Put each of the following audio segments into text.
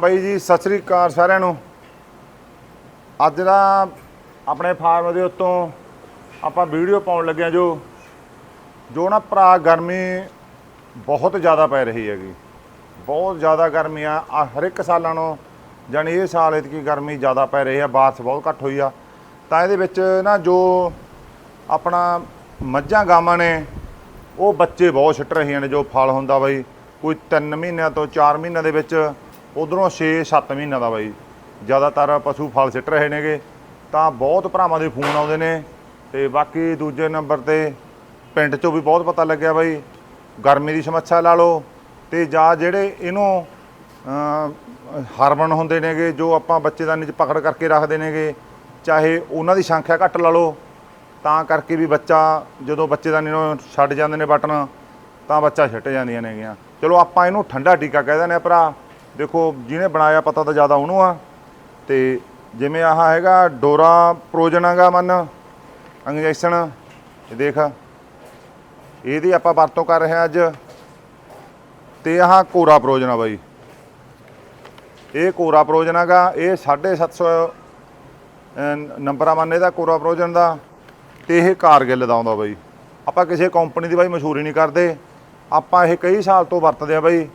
ਬਾਈ ਜੀ, ਸਤਿ ਸ੍ਰੀ ਅਕਾਲ ਸਾਰਿਆਂ ਨੂੰ। ਅੱਜ ਦਾ ਆਪਣੇ ਫਾਰਮ ਦੇ ਉੱਤੋਂ ਆਪਾਂ ਵੀਡੀਓ ਪਾਉਣ ਲੱਗੇ ਹਾਂ ਜੋ ਜੋ ਨਾ ਭਰਾ ਗਰਮੀ ਬਹੁਤ ਜ਼ਿਆਦਾ ਪੈ ਰਹੀ ਹੈਗੀ। ਬਹੁਤ ਜ਼ਿਆਦਾ ਗਰਮੀ ਆ। ਹਰ ਇੱਕ ਸਾਲਾਂ ਨੂੰ ਜਾਣੀ ਇਹ ਸਾਲ ਇਤਕੀ ਗਰਮੀ ਜ਼ਿਆਦਾ ਪੈ ਰਹੀ ਆ, ਬਾਰਿਸ਼ ਬਹੁਤ ਘੱਟ ਹੋਈ ਆ। ਤਾਂ ਇਹਦੇ ਵਿੱਚ ਨਾ ਜੋ ਆਪਣਾ ਮੱਝਾਂ ਗਾਵਾਂ ਨੇ, ਉਹ ਬੱਚੇ ਬਹੁਤ ਛਿੱਟ ਰਹੀਆਂ ਨੇ ਜੋ ਫਲ ਹੁੰਦਾ ਬਾਈ। ਕੋਈ 3 ਮਹੀਨਿਆਂ ਤੋਂ 4 ਮਹੀਨਿਆਂ ਦੇ ਵਿੱਚ ਉਧਰੋਂ 6-7 ਮਹੀਨਿਆਂ ਦਾ ਬਾਈ। ਜ਼ਿਆਦਾਤਰ ਪਸ਼ੂ ਫਲ ਸਿੱਟ ਰਹੇ ਨੇਗੇ। ਤਾਂ ਬਹੁਤ ਭਰਾਵਾਂ ਦੇ ਫੋਨ ਆਉਂਦੇ ਨੇ। ਤੇ ਬਾਕੀ ਦੂਜੇ ਨੰਬਰ ਤੇ ਪਿੰਡ 'ਚੋਂ ਵੀ ਬਹੁਤ ਪਤਾ ਲੱਗਿਆ ਬਾਈ। ਗਰਮੀ ਦੀ ਸਮੱਸਿਆ ਲਾ ਲਓ। ਤੇ ਜਾਂ ਜਿਹੜੇ ਇਹਨੂੰ ਅਮ, ਹਾਰਮੋਨ ਹੁੰਦੇ ਨੇਗੇ ਜੋ ਆਪਾਂ ਬੱਚੇਦਾਨੀ 'ਚ ਪਕੜ ਕਰਕੇ ਰੱਖਦੇ ਨੇਗੇ ਚਾਹੇ ਉਹਨਾਂ ਦੀ ਸੰਖਿਆ ਘੱਟ ਲਾ ਲਓ। ਤਾਂ ਕਰਕੇ ਵੀ ਬੱਚਾ ਜਦੋਂ ਬੱਚੇਦਾਨੀ ਨੂੰ ਛੱਡ ਜਾਂਦੇ ਨੇ ਬਟਨ ਤਾਂ ਬੱਚਾ ਛਿੱਟ ਜਾਂਦੀਆਂ ਨੇਗੀਆਂ। ਚਲੋ ਆਪਾਂ ਇਹਨੂੰ ਠੰਡਾ ਟੀਕਾ ਕਹਿ ਦਿੰਦੇ ਆ ਭਰਾ। ਦੇਖੋ, ਜਿਹਨੇ ਬਣਾਇਆ ਪਤਾ ਤਾਂ ਜ਼ਿਆਦਾ ਉਹਨੂੰ ਆ। ਤੇ ਜਿਵੇਂ ਆਹ ਹੈਗਾ, ਡੋਰਾ ਪ੍ਰੋਜਨਾਗਾ ਮਨ ਇੰਜੈਕਸ਼ਨ ਇਹ ਦੇਖ। ਇਹਦੀ ਆਪਾਂ ਵਰਤੋਂ ਕਰ ਰਹੇ ਹਾਂ ਅੱਜ। ਤੇ ਆਹ ਕੋਰਾ ਪ੍ਰੋਜਨਾ ਬਾਈ। ਇਹ ਕੋਰਾ ਪ੍ਰੋਜਨਾਗਾ ਇਹ 750 ਨੰਬਰਾਂ ਮੰਨੇ ਦਾ ਕੋਰਾ ਪ੍ਰੋਜਨ ਦਾ। ਤੇ ਇਹ ਕਾਰਗਿਲ ਦਾ ਆਉਂਦਾ ਬਾਈ। ਆਪਾਂ ਕਿਸੇ ਕੰਪਨੀ ਦੀ ਬਾਈ ਮਸ਼ਹੂਰੀ ਨਹੀਂ ਕਰਦੇ। ਆਪਾਂ ਇਹ ਕਈ ਸਾਲ ਤੋਂ ਵਰਤਦੇ ਆ ਬਾਈ।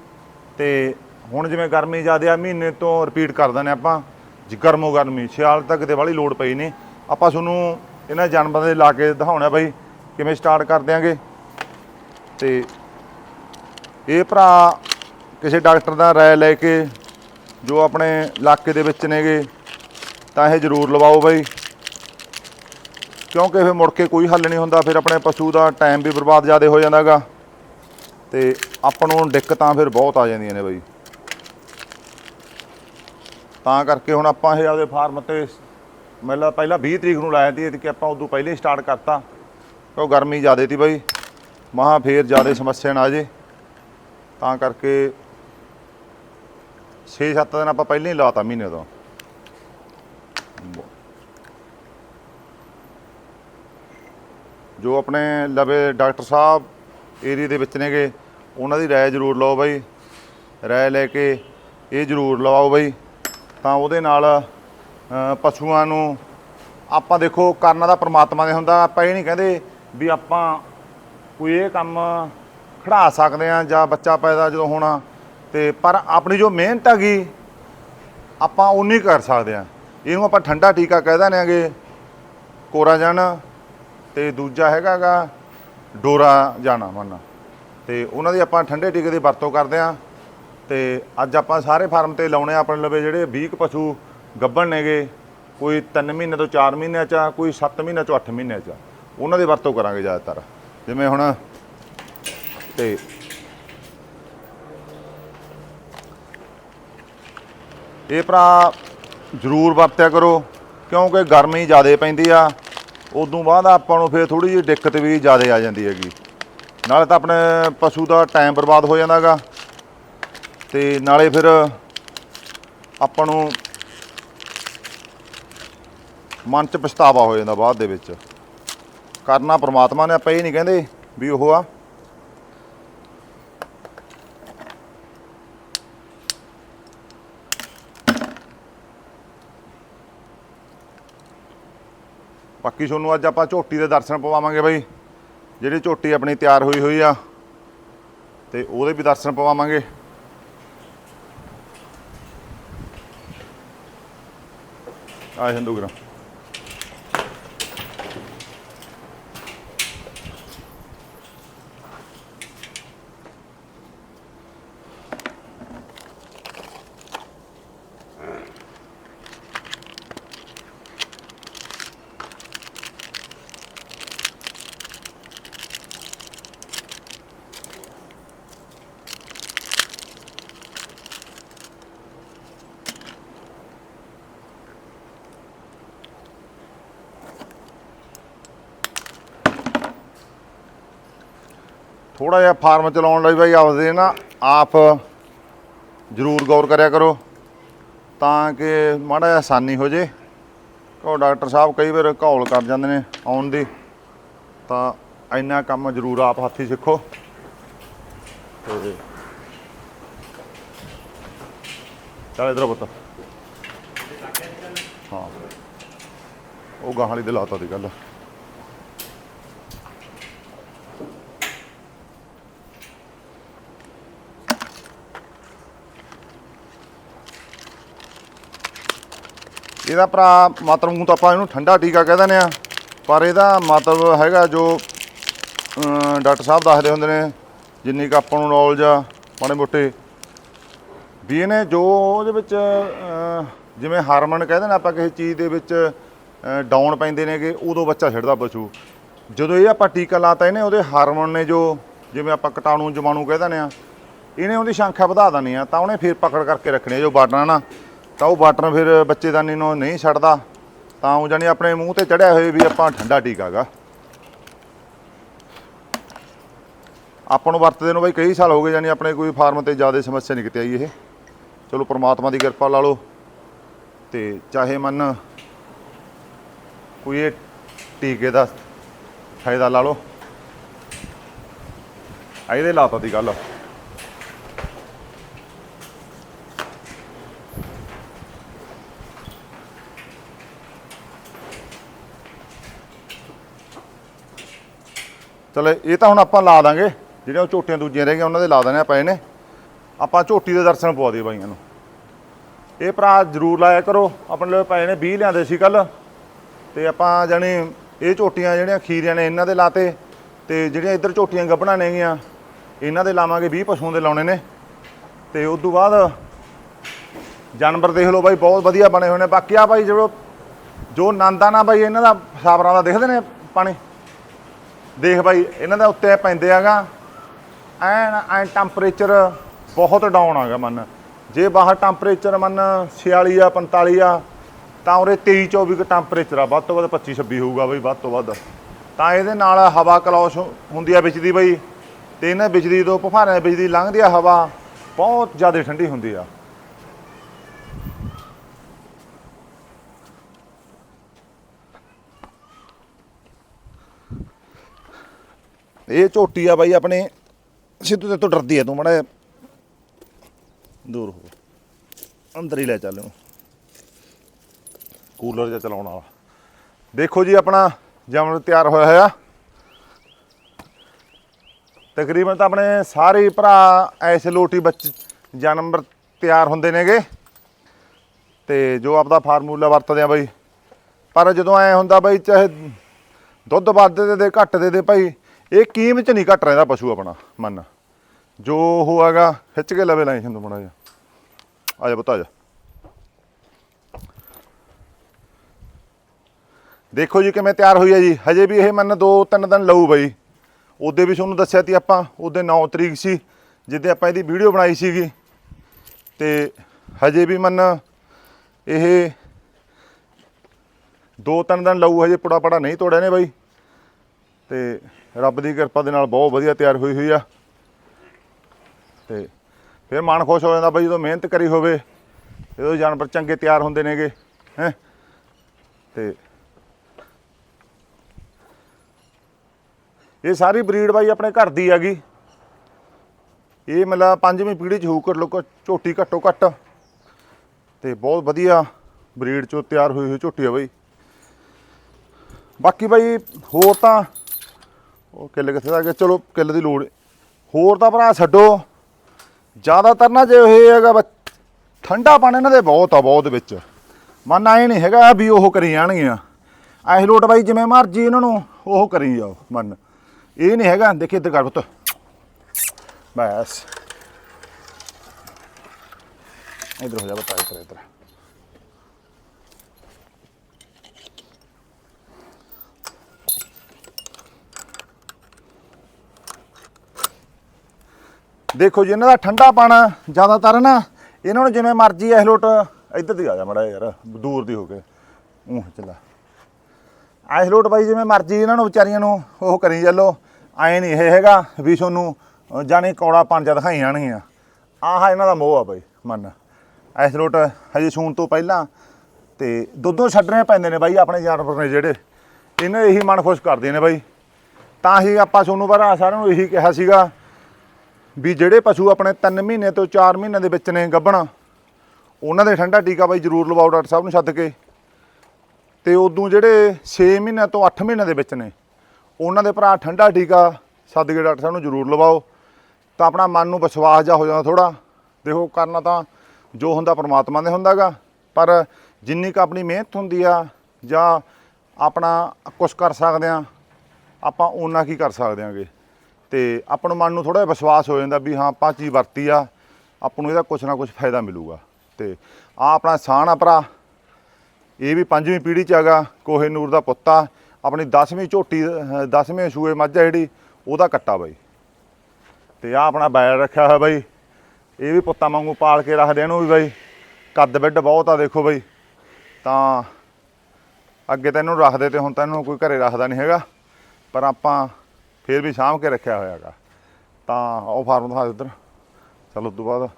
ਤੇ ਹੁਣ ਜਿਵੇਂ ਗਰਮੀ ਜ਼ਿਆਦਾ ਆ, ਮਹੀਨੇ ਤੋਂ ਰਿਪੀਟ ਕਰ ਦਿੰਦੇ ਆਪਾਂ। ਜੀ ਗਰਮੋ ਗਰਮੀ, ਸਿਆਲ ਤੱਕ ਤੇ ਵਾਲੀ ਲੋਡ ਪਈ ਨਹੀਂ। ਆਪਾਂ ਤੁਹਾਨੂੰ ਇਹਨਾਂ ਜਾਨਵਰਾਂ ਦੇ ਲਾ ਕੇ ਦਿਖਾਉਣਾ ਬਾਈ, ਕਿਵੇਂ ਸਟਾਰਟ ਕਰ ਦਿਆਂਗੇ। ਤੇ ਇਹ ਭਰਾ ਕਿਸੇ ਡਾਕਟਰ ਦਾ ਰਾਏ ਲੈ ਕੇ ਜੋ ਆਪਣੇ ਇਲਾਕੇ ਦੇ ਵਿੱਚ ਨੇਗੇ, ਤਾਂ ਇਹ ਜ਼ਰੂਰ ਲਵਾਓ ਬਾਈ। ਕਿਉਂਕਿ ਫਿਰ ਮੁੜ ਕੇ ਕੋਈ ਹੱਲ ਨਹੀਂ ਹੁੰਦਾ, ਫਿਰ ਆਪਣੇ ਪਸ਼ੂ ਦਾ ਟਾਈਮ ਵੀ ਬਰਬਾਦ ਜ਼ਿਆਦਾ ਹੋ ਜਾਂਦਾਗਾ। ਤੇ ਆਪਾਂ ਨੂੰ ਦਿੱਕਤਾਂ ਫਿਰ ਬਹੁਤ ਆ ਜਾਂਦੀਆਂ ਨੇ ਬਾਈ। ਤਾਂ ਕਰਕੇ ਹੁਣ ਆਪਾਂ ਇਹ ਆਪਦੇ ਫਾਰਮ ਤੇ ਮਤਲਬ ਪਹਿਲਾਂ 20 ਤਰੀਕ ਨੂੰ ਲਾਇਆ ਸੀ ਕਿ ਆਪਾਂ ਉਦੋਂ ਪਹਿਲੇ ਹੀ ਸਟਾਰਟ ਕਰਤਾ। ਕਿਉਂ ਗਰਮੀ ਜ਼ਿਆਦੇ ਤੀ ਬਾਈ? ਮਹਾ ਫੇਰ ਜ਼ਿਆਦੇ ਸਮੱਸਿਆ ਨਾ ਆ ਜੇ। ਤਾਂ ਕਰਕੇ 6-7 ਦਿਨ ਆਪਾਂ ਪਹਿਲਾਂ ਹੀ ਲਾਤਾ ਮਹੀਨੇ ਤੋਂ। ਜੋ ਆਪਣੇ ਲਵੇ ਡਾਕਟਰ ਸਾਹਿਬ ਏਰੀਆ ਦੇ ਵਿੱਚ ਨੇਗੇ, ਉਹਨਾਂ ਦੀ ਰਾਏ ਜ਼ਰੂਰ ਲਓ ਬਾਈ। ਰਾਏ ਲੈ ਕੇ ਇਹ ਜ਼ਰੂਰ ਲਵਾਓ ਬਾਈ। ਤਾਂ ਉਹਦੇ ਨਾਲ ਪਸ਼ੂਆਂ ਨੂੰ ਆਪਾਂ ਦੇਖੋ ਕਰਨਾ ਦਾ ਪ੍ਰਮਾਤਮਾ ਦੇ ਹੁੰਦਾ, ਆਪਾਂ ਇਹ ਨਹੀਂ ਕਹਿੰਦੇ ਵੀ ਆਪਾਂ ਕੋਈ ਇਹ ਕੰਮ ਖੜਾ ਸਕਦੇ ਆ ਜਾਂ ਬੱਚਾ ਪੈਦਾ ਜਦੋਂ ਹੋਣਾ ਤੇ, ਪਰ ਆਪਣੀ ਜੋ ਮਿਹਨਤ ਹੈਗੀ, ਆਪਾਂ ਉਨੀ ਕਰ ਸਕਦੇ ਆ ਇਹਨੂੰ ਆਪਾਂ ਠੰਡਾ ਟੀਕਾ ਕਹਿ ਦਿੰਦੇ ਕੋਰਾ ਜਾਣਾ ਤੇ ਦੂਜਾ ਹੈਗਾਗਾ ਡੋਰਾ ਜਾਣਾ ਮੰਨ। ਤੇ ਉਹਨਾਂ ਦੀ ਆਪਾਂ ਠੰਡੇ ਟੀਕੇ ਦੀ ਵਰਤੋਂ ਕਰਦੇ ਆ ਤੇ ਅੱਜ ਆਪਾਂ ਸਾਰੇ ਫਾਰਮ ਤੇ ਲਾਉਣੇ ਆ ਆਪਣੇ ਲਵੇ ਜਿਹੜੇ 20 ਕੁ ਪਸ਼ੂ ਗੱਭਣ ਨੇਗੇ ਕੋਈ 3 ਮਹੀਨੇ ਤੋਂ 4 ਮਹੀਨਿਆਂ ਚ ਆ, ਕੋਈ 7 ਮਹੀਨਿਆਂ ਤੋਂ 8 ਮਹੀਨਿਆਂ ਚ ਆ। ਉਹਨਾਂ ਦੀ ਵਰਤੋਂ ਕਰਾਂਗੇ ਜ਼ਿਆਦਾਤਰ। ਜਿਵੇਂ ਹੁਣ ਤੇ ਇਹ ਭਰਾ ਜ਼ਰੂਰ ਵਰਤਿਆ ਕਰੋ ਕਿਉਂਕਿ ਗਰਮੀ ਜ਼ਿਆਦਾ ਪੈਂਦੀ ਆ। ਉਦੋਂ ਬਾਅਦ ਆਪਾਂ ਨੂੰ ਫਿਰ ਥੋੜੀ ਜਿਹੀ ਦਿੱਕਤ ਵੀ ਜ਼ਿਆਦਾ ਆ ਜਾਂਦੀ ਹੈਗੀ। ਨਾਲੇ ਤਾਂ ਆਪਣੇ ਪਸ਼ੂ ਦਾ ਟਾਈਮ ਬਰਬਾਦ ਹੋ ਜਾਂਦਾਗਾ। ਤੇ ਨਾਲੇ ਫਿਰ ਆਪਾਂ ਨੂੰ ਮਨ 'ਚ ਪਛਤਾਵਾ ਹੋ ਜਾਂਦਾ ਬਾਅਦ ਦੇ ਵਿੱਚ। ਕਰਨਾ ਪ੍ਰਮਾਤਮਾ ਨੇ, ਆਪਾਂ ਇਹ ਨਹੀਂ ਕਹਿੰਦੇ ਵੀ ਉਹ ਆ। ਬਾਕੀ ਤੁਹਾਨੂੰ ਅੱਜ ਆਪਾਂ ਝੋਟੀ ਦੇ ਦਰਸ਼ਨ ਪਵਾਵਾਂਗੇ ਬਾਈ। ਜਿਹੜੀ ਝੋਟੀ ਆਪਣੀ ਤਿਆਰ ਹੋਈ ਹੋਈ ਆ, ਤੇ ਉਹਦੇ ਵੀ ਦਰਸ਼ਨ ਪਵਾਵਾਂਗੇ। ਆ ਹਿੰਦੂ ਗ੍ਰਾਮ ਥੋੜਾ ਜਿਹਾ ਫਾਰਮ ਚਲਾਉਣ ਲਈ ਬਾਈ ਆਪਦੇ ਨਾ ਆਪ ਜ਼ਰੂਰ ਗੌਰ ਕਰਿਆ ਕਰੋ, ਤਾਂ ਕਿ ਮਾੜਾ ਜਿਹਾ ਆਸਾਨੀ ਹੋ ਜੇ। ਕੋ ਡਾਕਟਰ ਸਾਹਿਬ ਕਈ ਵਾਰ ਘੌਲ ਕਰ ਜਾਂਦੇ ਨੇ ਆਉਣ ਦੀ, ਤਾਂ ਇੰਨਾ ਕੰਮ ਜ਼ਰੂਰ ਆਪ ਹੱਥੀ ਸਿੱਖੋ। ਤੇ ਚੱਲ ਇਧਰ ਪੁੱਤ। ਹਾਂ। ਉਹ ਗਾਹਾਂ ਵਾਲੀ ਦੇ ਲਾਤਾ ਦੀ ਗੱਲ। ਇਹਦਾ ਭਰਾ ਮਤਲਬ ਨੂੰ ਤਾਂ ਆਪਾਂ ਇਹਨੂੰ ਠੰਡਾ ਟੀਕਾ ਕਹਿ ਦਿੰਦੇ ਆ ਪਰ ਇਹਦਾ ਮਤਲਬ ਹੈਗਾ ਜੋ ਡਾਕਟਰ ਸਾਹਿਬ ਦੱਸਦੇ ਹੁੰਦੇ ਨੇ, ਜਿੰਨੀ ਕੁ ਆਪਾਂ ਨੂੰ ਨੌਲੇਜ ਆ, ਮਾੜੇ ਮੋਟੇ। ਵੀ ਇਹਨੇ ਜੋ ਉਹਦੇ ਵਿੱਚ ਜਿਵੇਂ ਹਾਰਮੋਨ ਕਹਿੰਦੇ ਨੇ ਆਪਾਂ ਕਿਸੇ ਚੀਜ਼ ਦੇ ਵਿੱਚ ਡਾਊਨ ਪੈਂਦੇ ਨੇਗੇ ਉਦੋਂ ਬੱਚਾ ਛੱਡਦਾ ਪਸ਼ੂ। ਜਦੋਂ ਇਹ ਆਪਾਂ ਟੀਕਾ ਲਾਤਾ ਇਹਨੇ, ਉਹਦੇ ਹਾਰਮੋਨ ਨੇ ਜੋ, ਜਿਵੇਂ ਆਪਾਂ ਕਟਾਣੂ ਜਮਾਣੂ ਕਹਿ ਦਿੰਦੇ ਆ ਇਹਨੇ ਉਹਦੀ ਸੰਖਿਆ ਵਧਾ ਦੇਣੀ ਆ, ਤਾਂ ਉਹਨੇ ਫਿਰ ਪਕੜ ਕਰਕੇ ਰੱਖਣੀ ਆ ਜੋ ਬਾਟਣਾ ਨਾ ਤਾਂ ਉਹ ਵਾਟਰ ਫਿਰ ਬੱਚੇਦਾਨੀ ਨੂੰ ਨਹੀਂ ਛੱਡਦਾ। ਤਾਂ ਉਹ ਜਾਨੀ ਆਪਣੇ ਮੂੰਹ ਤੇ ਚੜਿਆ ਹੋਏ ਵੀ ਆਪਾਂ ਠੰਡਾ ਟੀਕਾ ਗਾ। ਆਪਾਂ ਨੂੰ ਵਰਤਦੇ ਨੂੰ ਬਾਈ ਕਈ ਸਾਲ ਹੋ ਗਏ ਜਾਨੀ ਆਪਣੇ ਕੋਈ ਫਾਰਮ ਤੇ ਜ਼ਿਆਦਾ ਸਮੱਸਿਆ ਨਹੀਂ ਕਿਤੇ ਆਈ ਇਹ। ਚਲੋ ਪ੍ਰਮਾਤਮਾ ਦੀ ਕਿਰਪਾ ਲਾ ਲਓ। ਤੇ ਚਾਹੇ ਮਨ ਕੋਈ ਇਹ ਟੀਕੇ ਦਾ ਫਾਇਦਾ ਲਾ ਲਓ। ਇਹਦੇ ਲਾਤਾ ਦੀ ਗੱਲ। ਚਲ ਇਹ ਤਾਂ ਹੁਣ ਆਪਾਂ ਲਾ ਦਾਂਗੇ। ਜਿਹੜੀਆਂ ਉਹ ਝੋਟੀਆਂ ਦੂਜੀਆਂ ਰਹਿ ਗਈਆਂ, ਉਹਨਾਂ ਦੇ ਲਾ ਦੇਣੇ ਆ ਪਏ ਨੇ ਆਪਾਂ ਝੋਟੀ ਦੇ ਦਰਸ਼ਨ ਪਵਾ ਦਈਏ ਬਾਈਆਂ ਨੂੰ। ਇਹ ਭਰਾ ਜ਼ਰੂਰ ਲਾਇਆ ਕਰੋ। ਆਪਣੇ ਲਈ ਪਏ ਨੇ 20 ਲਿਆਂਦੇ ਸੀ ਕੱਲ ਤੇ ਆਪਾਂ ਜਾਣੀ ਇਹ ਝੋਟੀਆਂ ਜਿਹੜੀਆਂ ਖੀਰੀਆਂ ਨੇ, ਇਹਨਾਂ ਦੇ ਲਾਤੇ। ਤੇ ਜਿਹੜੀਆਂ ਇੱਧਰ ਝੋਟੀਆਂ ਗੱਭਣਾ ਨੇਗੀਆਂ ਇਹਨਾਂ ਦੇ ਲਾਵਾਂਗੇ 20 ਪਸ਼ੂਆਂ ਦੇ ਲਾਉਣੇ ਨੇ। ਤੇ ਉਸ ਤੋਂ ਬਾਅਦ ਜਾਨਵਰ ਦੇਖ ਲਓ ਬਾਈ, ਬਹੁਤ ਵਧੀਆ ਬਣੇ ਹੋਏ ਨੇ। ਬਾਕੀ ਆ ਬਾਈ ਜਿਹੜੋ ਜੋ ਨੰਦਾ ਨਾ ਬਾਈ, ਇਹਨਾਂ ਦਾ ਸਾਬਰਾਂ ਦਾ ਦੇਖਦੇ ਨੇ ਪਾਣੀ। ਦੇਖ ਬਾਈ, ਇਹਨਾਂ ਦਾ ਉੱਤੇ ਪੈਂਦੇ ਆਗਾ। ਐਨ ਐਨ ਟੈਂਪਰੇਚਰ ਬਹੁਤ ਡਾਊਨ ਆਗਾ ਮਨ। ਜੇ ਬਾਹਰ ਟੈਂਪਰੇਚਰ ਮਨ 46 ਆ 45 ਆ, ਤਾਂ ਉਰੇ 23 24 ਕ ਟੈਂਪਰੇਚਰ ਆ। ਵੱਧ ਤੋਂ ਵੱਧ 25 26 ਹੋਊਗਾ ਬਈ, ਵੱਧ ਤੋਂ ਵੱਧ। ਤਾਂ ਇਹਦੇ ਨਾਲ ਹਵਾ ਕਲੌਸ਼ ਹੁੰਦੀ ਆ ਵਿੱਚ ਦੀ ਬਈ। ਤੇ ਇਹਨਾਂ ਬਿਜਲੀ ਤੋਂ ਭਫਾਰਿਆਂ ਵਿੱਚ ਦੀ ਲੰਘਦੀ ਆ ਹਵਾ। ਬਹੁਤ ਜ਼ਿਆਦਾ ਠੰਡੀ ਹੁੰਦੀ ਆ। ਇਹ ਝੋਟੀ ਆ ਬਾਈ ਆਪਣੇ, ਸਿੱਧੂ ਤੇ ਤੋਂ ਡਰਦੀ ਆ ਤੂੰ, ਮੜਾ ਦੂਰ ਹੋ। ਅੰਦਰ ਹੀ ਲੈ ਚੱਲ ਇਹਨੂੰ। ਕੂਲਰ ਜਿਹਾ ਚਲਾਉਣ ਵਾਲਾ। ਦੇਖੋ ਜੀ ਆਪਣਾ, ਜਾਮਣ ਤਿਆਰ ਹੋਇਆ ਹੋਇਆ। ਤਕਰੀਬਨ ਤਾਂ ਆਪਣੇ ਸਾਰੇ ਭਰਾ ਐਸੇ ਲੋਟੀ ਬੱਚ ਜਾਨਵਰ ਤਿਆਰ ਹੁੰਦੇ ਨੇਗੇ। ਤੇ ਜੋ ਆਪਦਾ ਫਾਰਮੂਲਾ ਵਰਤਦੇ ਆ ਬਾਈ। ਪਰ ਜਦੋਂ ਐ ਹੁੰਦਾ ਬਾਈ, ਚਾਹੇ ਦੁੱਧ ਵੱਧ ਦੇ ਦੇ, ਘੱਟ ਦੇ ਦੇ ਭਾਈ ਇਹ ਕੀਮਤ ਚ ਨਹੀਂ ਘਟ ਰਹਿੰਦਾ ਪਸ਼ੂ ਆਪਣਾ, ਮਨ। ਜੋ ਉਹ ਹੈਗਾ, ਖਿੱਚ ਕੇ ਲਵੇ ਲਾਈ ਛੰਦੂ ਮੜਾ ਜਾ ਆ ਜਾ ਬਤਾ ਜਾ। ਦੇਖੋ ਜੀ ਕਿਵੇਂ ਤਿਆਰ ਹੋਈ ਹੈ ਜੀ। ਹਜੇ ਵੀ ਇਹ ਮੰਨ ਦੋ ਤਿੰਨ ਦਿਨ ਲਊ ਬਈ। ਉਹਦੇ ਵੀ ਤੁਹਾਨੂੰ ਦੱਸਿਆ ਤੀ ਆਪਾਂ, ਉਹਦੇ 9 ਤਰੀਕ ਸੀ, ਜਿੱਦੇ ਆਪਾਂ ਇਹਦੀ ਵੀਡੀਓ ਬਣਾਈ ਸੀਗੀ। ਤੇ ਹਜੇ ਵੀ ਮੰਨ ਇਹ ਦੋ ਤਿੰਨ ਦਿਨ ਲਊ, ਹਜੇ ਪੁੜਾ ਪੜਾ ਨਹੀਂ ਤੋੜਿਆ ਨੇ ਬਾਈ। ਤੇ ਰੱਬ ਦੀ ਕਿਰਪਾ ਦੇ ਨਾਲ ਬਹੁਤ ਵਧੀਆ ਤਿਆਰ ਹੋਈ ਹੋਈ ਆ। ਤੇ ਫਿਰ ਮਨ ਖੁਸ਼ ਹੋ ਜਾਂਦਾ ਬਾਈ ਜਦੋਂ ਮਿਹਨਤ ਕਰੀ ਹੋਵੇ, ਜਦੋਂ ਜਾਨਵਰ ਚੰਗੇ ਤਿਆਰ ਹੁੰਦੇ ਨੇਗੇ, ਹੈ। ਤੇ ਇਹ ਸਾਰੀ ਬਰੀਡ ਬਾਈ ਆਪਣੇ ਘਰ ਦੀ ਹੈਗੀ। ਇਹ ਮਤਲਬ ਪੰਜਵੀਂ ਪੀੜ੍ਹੀ ਚ ਹੋਊ ਘੱਟ ਲੋਕ ਝੋਟੀ ਘੱਟੋ ਘੱਟ। ਤੇ ਬਹੁਤ ਵਧੀਆ ਬਰੀਡ ਚੋਂ ਤਿਆਰ ਹੋਈ ਹੋਈ ਝੋਟੀ ਆ ਬਾਈ। ਬਾਕੀ ਬਾਈ ਹੋਰ ਤਾਂ ਉਹ ਕਿੱਲ ਕਿੱਥੇ ਦਾ ਗਿਆ ਚਲੋ ਕਿੱਲ ਦੀ ਲੋੜ ਹੋਰ ਤਾਂ ਭਰਾ ਛੱਡੋ। ਜ਼ਿਆਦਾਤਰ ਨਾ ਜੇ ਇਹ ਹੈਗਾ ਬ- ਠੰਡਾ ਪਾਣੀ ਇਹਨਾਂ ਦੇ ਬਹੁਤ ਆ, ਬਹੁਤ ਵਿੱਚ। ਮਨ ਆਏ ਨਹੀਂ ਹੈਗਾ ਵੀ ਉਹ ਕਰੀ ਜਾਣਗੀਆਂ। ਐਸ ਲੋਟ ਬਾਈ ਜਿਵੇਂ ਮਰਜ਼ੀ ਇਹਨਾਂ ਨੂੰ ਉਹ ਕਰੀ ਜਾਓ, ਮਨ। ਇਹ ਨਹੀਂ ਹੈਗਾ, ਦੇਖੀ ਇੱਧਰ ਕਰ ਪੁੱਤ। ਬਸ। ਇਧਰ ਹੋ ਜਾ ਬਤਾ ਇਧਰ ਇਧਰ। ਦੇਖੋ ਜੀ ਇਹਨਾਂ ਦਾ ਠੰਡਾ ਪਾਣਾ ਜ਼ਿਆਦਾਤਰ ਨਾ ਇਹਨਾਂ ਨੂੰ ਜਿਵੇਂ ਮਰਜ਼ੀ ਐ ਲੋਟ ਇੱਧਰ ਦੀ ਆ ਜਾ ਮੜਾ ਯਾਰ ਦੂਰ ਦੀ ਹੋ ਕੇ। ਉਹ ਚੱਲਾ ਐਸ ਲੋਟ ਬਾਈ ਜਿਵੇਂ ਮਰਜ਼ੀ ਇਹਨਾਂ ਨੂੰ ਵਿਚਾਰੀਆਂ ਨੂੰ ਉਹ ਕਰੀ ਚੱਲੋ ਐ ਨਹੀਂ ਇਹ ਹੈਗਾ ਵੀ ਤੁਹਾਨੂੰ ਅ, ਜਾਣੀ ਕੌੜਾ ਪੰਜਾ ਦਿਖਾਈ ਜਾਣਗੀਆਂ। ਆਹ ਇਹਨਾਂ ਦਾ ਮੋਹ ਆ ਬਾਈ ਮਨ। ਐਸ ਲੋਟ ਹਜੇ ਸੂਣ ਤੋਂ ਪਹਿਲਾਂ ਤੇ ਦੁੱਧੋਂ ਛੱਡਣੇ ਪੈਂਦੇ ਨੇ ਬਾਈ ਆਪਣੇ ਜਾਨਵਰ ਨੇ ਜਿਹੜੇ। ਇਹਨਾਂ ਇਹੀ ਮਨ ਖੁਸ਼ ਕਰਦੇ ਨੇ ਬਾਈ। ਤਾਂ ਹੀ ਆਪਾਂ ਤੁਹਾਨੂੰ ਭਰਾ ਸਾਰਿਆਂ ਨੂੰ ਇਹੀ ਕਿਹਾ ਸੀਗਾ ਵੀ ਜਿਹੜੇ ਪਸ਼ੂ ਆਪਣੇ 3 ਮਹੀਨੇ ਤੋਂ 4 ਮਹੀਨੇ ਦੇ ਵਿੱਚ ਨੇ ਗੱਭਣ, ਉਹਨਾਂ ਦੇ ਠੰਡਾ ਟੀਕਾ ਬਾਈ ਜ਼ਰੂਰ ਲਵਾਓ ਡਾਕਟਰ ਸਾਹਿਬ ਨੂੰ ਸੱਦ ਕੇ। ਤੇ ਉਦੋਂ ਜਿਹੜੇ 6 ਮਹੀਨਿਆਂ ਤੋਂ 8 ਮਹੀਨਿਆਂ ਦੇ ਵਿੱਚ ਨੇ, ਉਹਨਾਂ ਦੇ ਭਰਾ ਠੰਡਾ ਟੀਕਾ ਸੱਦ ਕੇ ਡਾਕਟਰ ਸਾਹਿਬ ਨੂੰ ਜ਼ਰੂਰ ਲਵਾਓ। ਤਾਂ ਆਪਣਾ ਮਨ ਨੂੰ ਵਿਸ਼ਵਾਸ ਜਾ ਹੋ ਜਾਂਦਾ ਥੋੜਾ ਦੇਖੋ, ਕਰਨਾ ਤਾਂ ਜੋ ਹੁੰਦਾ ਪ੍ਰਮਾਤਮਾ ਦੇ ਹੁੰਦਾਗਾ ਪਰ ਜਿੰਨੀ ਕੁ ਆਪਣੀ ਮਿਹਨਤ ਹੁੰਦੀ ਆ ਜਾਂ ਆਪਣਾ ਕੁਝ ਕਰ ਸਕਦੇ ਆ, ਆਪਾਂ ਉਹਨਾਂ ਕੀ ਕਰ ਸਕਦੇ ਆਂਗੇ। ਤੇ ਆਪਾਂ ਨੂੰ ਮਨ ਨੂੰ ਥੋੜਾ ਜਿਹਾ ਵਿਸ਼ਵਾਸ ਹੋ ਜਾਂਦਾ ਵੀ ਹਾਂ, ਆਪਾਂ ਚੀਜ਼ ਵਰਤੀ ਆ, ਆਪਾਂ ਨੂੰ ਇਹਦਾ ਕੁਝ ਨਾ ਕੁਝ ਫਾਇਦਾ ਮਿਲੂਗਾ। ਤੇ ਆ ਆਪਣਾ ਸਾਨ ਆ ਭਰਾ, ਇਹ ਵੀ ਪੰਜਵੀਂ ਪੀੜ੍ਹੀ ਚ ਹੈਗਾ, ਕੋਹੇ ਨੂਰ ਦਾ ਪੁੱਤ ਆ, ਆਪਣੀ 10ਵੀਂ ਝੋਟੀ 10ਵੇਂ ਸੂਏ ਮੱਝ ਆ ਜਿਹੜੀ, ਉਹਦਾ ਕੱਟਾ ਬਾਈ। ਤੇ ਆ ਆਪਣਾ ਬੈਲ ਰੱਖਿਆ ਹੋਇਆ ਬਾਈ, ਇਹ ਵੀ ਪੁੱਤਾਂ ਵਾਂਗੂ ਪਾਲ ਕੇ ਰੱਖਦੇ ਇਹਨੂੰ ਵੀ ਬਾਈ। ਕੱਦ ਬਿੱਡ ਬਹੁਤ ਆ ਦੇਖੋ ਬਾਈ। ਤਾਂ ਅੱਗੇ ਤਾਂ ਇਹਨੂੰ ਰੱਖਦੇ ਤੇ ਹੁਣ ਤਾਂ ਇਹਨੂੰ ਕੋਈ ਘਰੇ ਰੱਖਦਾ ਨਹੀਂ ਹੈਗਾ, ਪਰ ਆਪਾਂ ਫੇਰ ਵੀ ਸਾਂਭ ਕੇ ਰੱਖਿਆ ਹੋਇਆ ਹੈਗਾ ਤਾਂ ਉਹ ਫਾਰਮ ਦਿਖਾ ਇੱਧਰ। ਉੱਧਰ ਚਲੋ ਉਸ ਤੋਂ ਬਾਅਦ।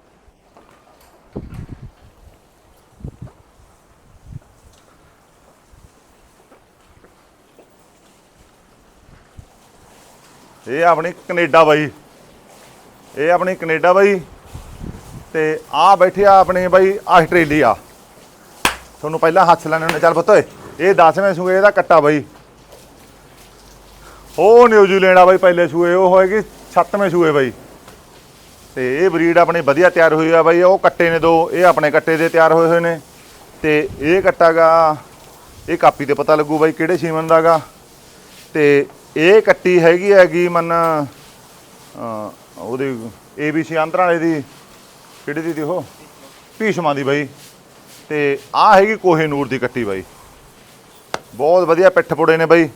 ਇਹ ਆਪਣੀ ਕੈਨੇਡਾ ਬਾਈ। ਇਹ ਆਪਣੀ ਕੈਨੇਡਾ ਬਾਈ। ਤੇ ਆ ਬੈਠੇ ਆ ਆਪਣੀ ਬਾਈ ਆਸਟ੍ਰੇਲੀਆ। ਤੁਹਾਨੂੰ ਪਹਿਲਾਂ ਹੱਥ ਲੈਣੇ ਹੁੰਦੇ ਚੱਲ ਪੁੱਤ ਇਹ 10ਵੇਂ ਸੂਏ ਇਹਦਾ ਕੱਟਾ ਬਾਈ। ਉਹ ਨਿਊਜ਼ੀਲੈਂਡ ਆ ਬਾਈ ਪਹਿਲੇ ਸੂਏ ਉਹ ਹੋਏਗੀ ਸੱਤਵੇਂ ਸੂਏ ਬਾਈ। ਤੇ ਇਹ ਬਰੀਡ ਆਪਣੀ ਵਧੀਆ ਤਿਆਰ ਹੋਈ ਆ ਬਾਈ ਉਹ ਕੱਟੇ ਨੇ ਦੋ ਇਹ ਆਪਣੇ ਕੱਟੇ ਦੇ ਤਿਆਰ ਹੋਏ ਹੋਏ ਨੇ। ਤੇ ਇਹ ਕੱਟਾਗਾ ਇਹ ਕਾਪੀ ਤੇ ਪਤਾ ਲੱਗੂ ਬਾਈ ਕਿਹੜੇ ਸੀਮਨ ਦਾਗਾ। ਤੇ ਇਹ ਕੱਟੀ ਹੈਗੀ ਹੈਗੀ ਮਨ ਅਹ, ਉਹਦੀ ਏਬੀਸੀ ਆਂਧਰਾ ਵਾਲੇ ਦੀ ਕਿਹੜੀ ਦੀ ਤੀ ਉਹ? ਭੀਸ਼ਮਾ ਦੀ ਬਾਈ। ਤੇ ਆ ਹੈਗੀ ਕੋਹੇ ਨੂਰ ਦੀ ਕੱਟੀ ਬਾਈ। ਬਹੁਤ ਵਧੀਆ ਪਿੱਠ ਪੁੜੇ ਨੇ ਬਾਈ।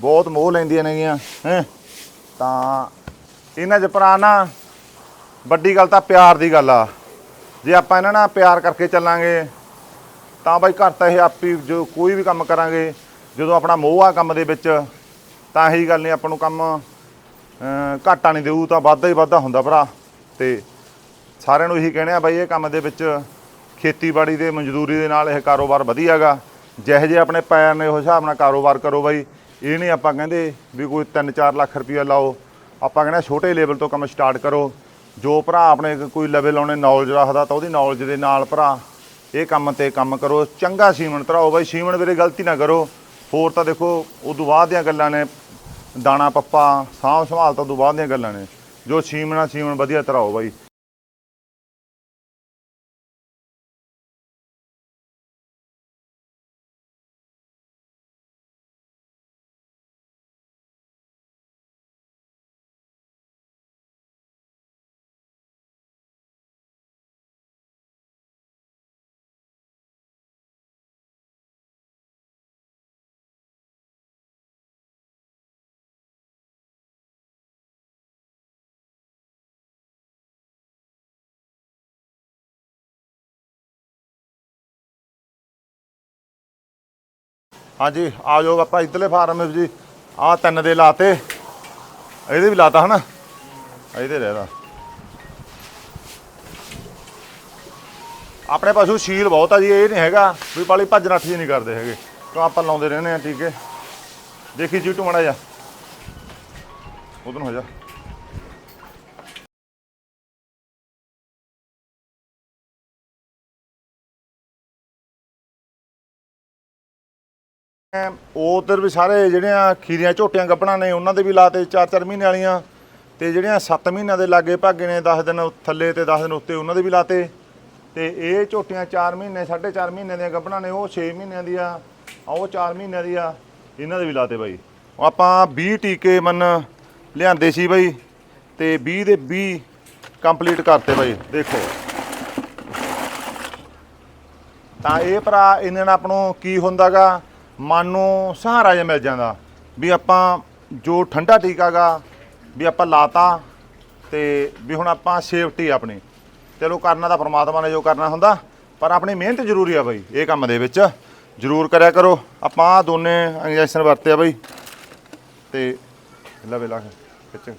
ਬਹੁਤ ਮੋਹ ਲੈਂਦੀਆਂ ਨੇਗੀਆਂ, ਹੈ? ਤਾਂ ਇਹਨਾਂ 'ਚ ਭਰਾ ਨਾ, ਵੱਡੀ ਗੱਲ ਤਾਂ ਪਿਆਰ ਦੀ ਗੱਲ ਆ। ਜੇ ਆਪਾਂ ਇਹਨਾਂ ਨਾਲ ਪਿਆਰ ਕਰਕੇ ਚੱਲਾਂਗੇ, ਤਾਂ ਬਾਈ ਘਰ ਤਾਂ ਇਹ ਆਪੀ ਜੋ ਕੋਈ ਵੀ ਕੰਮ ਕਰਾਂਗੇ, ਜਦੋਂ ਆਪਣਾ ਮੋਹ ਆ ਕੰਮ ਦੇ ਵਿੱਚ, ਤਾਂ ਇਹੀ ਗੱਲ ਨਹੀਂ ਆਪਾਂ ਨੂੰ ਕੰਮ ਘਾਟਾ ਨਹੀਂ ਦੇਊ, ਤਾਂ ਵਾਧਾ ਹੀ ਵਾਧਾ ਹੁੰਦਾ ਭਰਾ। ਤੇ ਸਾਰਿਆਂ ਨੂੰ ਇਹੀ ਕਹਿਣਾ ਆ ਬਾਈ, ਇਹ ਕੰਮ ਦੇ ਵਿੱਚ ਖੇਤੀਬਾੜੀ ਦੇ ਮਜ਼ਦੂਰੀ ਦੇ ਨਾਲ ਇਹ ਕਾਰੋਬਾਰ ਵਧੀਆਗਾ। ਜਿਹੇ ਜਿਹੇ ਆਪਣੇ ਪੈਰ ਨੇ, ਉਹ ਹਿਸਾਬ ਨਾਲ ਕਾਰੋਬਾਰ ਕਰੋ ਬਾਈ। ਇਹ ਨਹੀਂ ਆਪਾਂ ਕਹਿੰਦੇ ਵੀ ਕੋਈ 3-4 ਲੱਖ ਰੁਪਇਆ ਲਾਓ। ਆਪਾਂ ਕਹਿੰਦੇ ਛੋਟੇ ਲੈਵਲ ਤੋਂ ਕੰਮ ਸਟਾਰਟ ਕਰੋ। ਜੋ ਭਰਾ ਆਪਣੇ ਕੋਈ ਲੈਵਲ ਆਉਣੇ ਨੌਲੇਜ ਰੱਖਦਾ ਤਾਂ ਉਹਦੀ ਨੌਲੇਜ ਦੇ ਨਾਲ ਭਰਾ। ਇਹ ਕੰਮ ਤੇ ਕੰਮ ਕਰੋ। ਚੰਗਾ ਸੀਮਨ ਧਰਾਓ ਬਾਈ ਸੀਮਨ ਵੀਰੇ ਗਲਤੀ ਨਾ ਕਰੋ। ਹੋਰ ਤਾਂ ਦੇਖੋ, ਉਦੋਂ ਬਾਅਦ ਦੀਆਂ ਗੱਲਾਂ ਨੇ। ਦਾਣਾ, ਪੱਪਾ, ਸਾਂਭ ਸੰਭਾਲ ਤਾਂ ਉਦੋਂ ਬਾਅਦ ਦੀਆਂ ਗੱਲਾਂ ਨੇ। ਜੋ ਸੀਮਨਾ ਸੀਮਨ ਵਧੀਆ ਧਰਾਓ ਬਾਈ। ਹਾਂਜੀ, ਆ ਜਾਓ ਆਪਾਂ ਇੱਧਰਲੇ ਫਾਰਮ ਵਿੱਚ ਜੀ। ਆ ਤਿੰਨ ਦੇ ਲਾਤੇ। ਇਹਦੇ ਵੀ ਲਾਤਾ ਹਨਾ? ਇਹਦੇ ਰਹਿਦਾ ਆਪਣੇ ਪਸ਼ੂ ਸ਼ੀਲ ਬਹੁਤ ਆ ਜੀ, ਇਹ ਨਹੀਂ ਹੈਗਾ ਵੀ ਪਾਲੀ ਭੱਜ ਨੱਠ ਜੀ ਨਹੀਂ ਕਰਦੇ ਹੈਗੇ। ਕਿਉਂ ਆਪਾਂ ਲਾਉਂਦੇ ਰਹਿੰਦੇ ਆ, ਠੀਕ ਹੈ? ਦੇਖੀ ਜੀ ਟੁਮੜਾ ਜਾ ਉਧਰ ਨੂੰ ਹੋ ਜਾ। ਉਹ ਉਧਰ ਵੀ ਸਾਰੇ ਜਿਹੜੀਆਂ ਖੀਰੀਆਂ ਝੋਟੀਆਂ ਗੱਪਣਾ ਨੇ, ਉਹਨਾਂ ਦੇ ਵੀ ਲਾਤੇ 4-4 ਮਹੀਨੇ ਵਾਲੀਆਂ। ਤੇ ਜਿਹੜੀਆਂ 7 ਮਹੀਨਿਆਂ ਦੇ ਲਾਗੇ ਭਾਗੇ ਨੇ 10 ਦਿਨ ਥੱਲੇ ਤੇ 10 ਦਿਨ ਉੱਤੇ ਉਹਨਾਂ ਦੇ ਵੀ ਲਾਤੇ। ਤੇ ਇਹ ਝੋਟੀਆਂ 4 ਮਹੀਨੇ 4.5 ਮਹੀਨੇ ਦੀਆਂ ਗੱਪਣਾ ਨੇ, ਉਹ 6 ਮਹੀਨਿਆਂ ਦੀ ਆ ਉਹ 4 ਮਹੀਨਿਆਂ ਦੀ ਆ ਇਹਨਾਂ ਦੇ ਵੀ ਲਾਤੇ ਬਾਈ। ਆਪਾਂ 20 ਟੀਕੇ ਮਨ ਲਿਆਂਦੇ ਸੀ ਬਾਈ, ਤੇ 20 ਦੇ 20 ਕੰਪਲੀਟ ਕਰਤੇ ਬਾਈ, ਦੇਖੋ। ਤਾਂ ਇਹ ਭਰਾ, ਇਹਨਾਂ ਨਾਲ ਆਪਾਂ ਨੂੰ ਕੀ ਹੁੰਦਾਗਾ? ਮਨ ਨੂੰ ਸਹਾਰਾ ਜਿਹਾ ਮਿਲ ਜਾਂਦਾ ਵੀ ਆਪਾਂ ਜੋ ਠੰਡਾ ਟੀਕਾਗਾ ਵੀ ਆਪਾਂ ਲਾਤਾ ਤੇ ਵੀ ਹੁਣ ਆਪਾਂ ਸੇਫਟੀ ਆਪਣੀ। ਚਲੋ ਕਰਨਾ ਤਾਂ ਪਰਮਾਤਮਾ ਨੇ ਜੋ ਕਰਨਾ ਹੁੰਦਾ, ਪਰ ਆਪਣੀ ਮਿਹਨਤ ਜ਼ਰੂਰੀ ਆ ਬਾਈ, ਇਹ ਕੰਮ ਦੇ ਵਿੱਚ। ਜ਼ਰੂਰ ਕਰਿਆ ਕਰੋ। ਆਪਾਂ ਆਹ ਦੋਨੇ ਇੰਜੈਕਸ਼ਨ ਵਰਤੇ ਆ ਬਾਈ। ਤੇ ਲਵੇ ਲਾ ਖਿੱਚ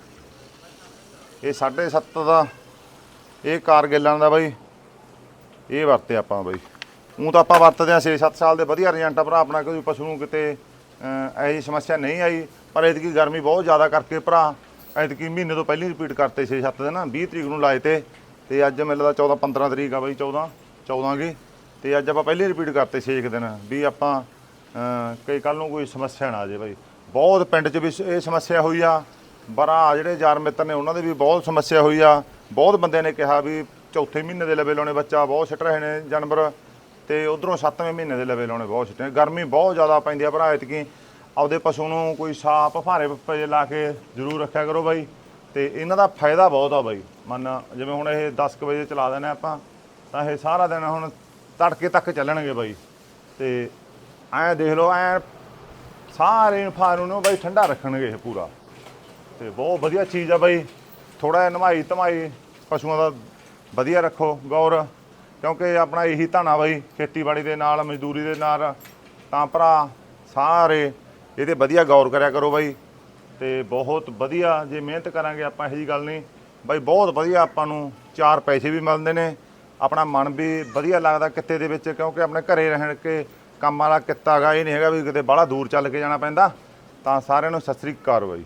ਇਹ 7.5 ਦਾ ਇਹ ਕਾਰਗਿਲਾਂ ਦਾ ਬਾਈ, ਇਹ ਵਰਤੇ ਆਪਾਂ ਬਾਈ। ਉਹ ਤਾਂ ਆਪਾਂ ਵਰਤਦੇ ਆ 6-7 ਸਾਲ ਦੇ ਵਧੀਆ ਰਿਜ਼ਲਟ ਆ ਭਰਾ ਆਪਣਾ, ਕੋਈ ਪਸ਼ੂ ਨੂੰ ਕਿਤੇ ਐ ਜੀ ਸਮੱਸਿਆ ਨਹੀਂ ਆਈ। ਪਰ ਐਤਕੀ ਗਰਮੀ ਬਹੁਤ ਜ਼ਿਆਦਾ ਕਰਕੇ ਭਰਾ, ਐਤਕੀ ਮਹੀਨੇ ਤੋਂ ਪਹਿਲਾਂ ਰਿਪੀਟ ਕਰਤੇ 6-7 ਦਿਨ। 20 ਤਰੀਕ ਨੂੰ ਲਾਏ ਤੇ ਤੇ ਅੱਜ ਮੈਨੂੰ ਲੱਗਦਾ 14-15 ਤਰੀਕ ਆ ਬਾਈ 14 14 ਗੀ ਤੇ ਅੱਜ ਆਪਾਂ ਪਹਿਲੇ ਰਿਪੀਟ ਕਰਤੇ 6 ਦਿਨ। ਵੀ ਆਪਾਂ ਕਈ ਕੱਲ ਨੂੰ ਕੋਈ ਸਮੱਸਿਆ ਨਾ ਆ ਜੇ ਬਾਈ। ਬਹੁਤ ਪਿੰਡ 'ਚ ਵੀ ਇਹ ਸਮੱਸਿਆ ਹੋਈ ਆ। ਬਰਾ ਜਿਹੜੇ ਯਾਰ ਮਿੱਤਰ ਨੇ, ਉਹਨਾਂ ਦੇ ਵੀ ਬਹੁਤ ਸਮੱਸਿਆ ਹੋਈ ਆ। ਬਹੁਤ ਬੰਦਿਆਂ ਨੇ ਕਿਹਾ ਵੀ ਚੌਥੇ ਮਹੀਨੇ ਦੇ ਲਵੇ ਲਾਉਣੇ ਬੱਚਾ, ਬਹੁਤ ਛੱਟ ਰਹੇ ਨੇ ਜਾਨਵਰ। ਤੇ ਉਧਰੋਂ 7ਵੇਂ ਮਹੀਨੇ ਦੇ ਲਵੇ ਲਾਉਣੇ ਬਹੁਤ ਛੱਟੇ ਗਰਮੀ ਬਹੁਤ ਜ਼ਿਆਦਾ ਪੈਂਦੀ ਆ ਭਰਾ ਇਤਕੀ ਆਪਦੇ ਪਸ਼ੂ ਨੂੰ ਕੋਈ ਸਾਪ ਭਾਰੇ ਪੇ ਲਾ ਕੇ ਜ਼ਰੂਰ ਰੱਖਿਆ ਕਰੋ ਬਾਈ। ਤੇ ਇਹਨਾਂ ਦਾ ਫਾਇਦਾ ਬਹੁਤ ਆ ਬਾਈ। ਮੰਨ ਜਿਵੇਂ ਹੁਣ ਇਹ 10 ਕੁ ਵਜੇ ਚਲਾ ਦੇਣਾ ਆਪਾਂ, ਤਾਂ ਇਹ ਸਾਰਾ ਦਿਨ ਹੁਣ ਤੜਕੇ ਤੱਕ ਚੱਲਣਗੇ ਬਾਈ। ਤੇ ਐਂ ਦੇਖ ਲਓ, ਐਂ ਸਾਰੇ ਫਾਰਮ ਨੂੰ ਬਾਈ ਠੰਡਾ ਰੱਖਣਗੇ ਇਹ ਪੂਰਾ। ਤੇ ਬਹੁਤ ਵਧੀਆ ਚੀਜ਼ ਆ ਬਾਈ। ਥੋੜਾ ਜਿਹਾ ਨਮਾਈ ਧਮਾਈ ਪਸ਼ੂਆਂ ਦਾ ਵਧੀਆ ਰੱਖੋ, ਗੌਰ। ਕਿਉਂਕਿ ਆਪਣਾ ਇਹੀ ਧਾਨਾ ਬਾਈ, ਖੇਤੀਬਾੜੀ ਦੇ ਨਾਲ, ਮਜ਼ਦੂਰੀ ਦੇ ਨਾਲ। ਤਾਂ ਭਰਾ, ਸਾਰੇ ਇਹਦੇ ਵਧੀਆ ਗੌਰ ਕਰਿਆ ਕਰੋ ਬਾਈ। ਤੇ ਬਹੁਤ ਵਧੀਆ, ਜੇ ਮਿਹਨਤ ਕਰਾਂਗੇ ਆਪਾਂ, ਇਹੋ ਜੀ ਗੱਲ ਨਹੀਂ। ਬਾਈ ਬਹੁਤ ਵਧੀਆ ਆਪਾਂ ਨੂੰ ਚਾਰ ਪੈਸੇ ਵੀ ਮਿਲਦੇ ਨੇ। ਆਪਣਾ ਮਨ ਵੀ ਵਧੀਆ ਲੱਗਦਾ ਕਿੱਤੇ ਦੇ ਵਿੱਚ, ਕਿਉਂਕਿ ਆਪਣੇ ਘਰੇ ਰਹਿਣ ਕੇ ਕੰਮ ਵਾਲਾ ਕਿੱਤਾ ਹੈਗਾ ਇਹ ਨਹੀਂ ਹੈਗਾ ਵੀ ਕਿਤੇ ਬਾਹਲਾ ਦੂਰ ਚੱਲ ਕੇ ਜਾਣਾ ਪੈਂਦਾ। ਤਾਂ ਸਾਰਿਆਂ ਨੂੰ ਸਤਿ ਸ੍ਰੀ ਅਕਾਲ ਬਾਈ।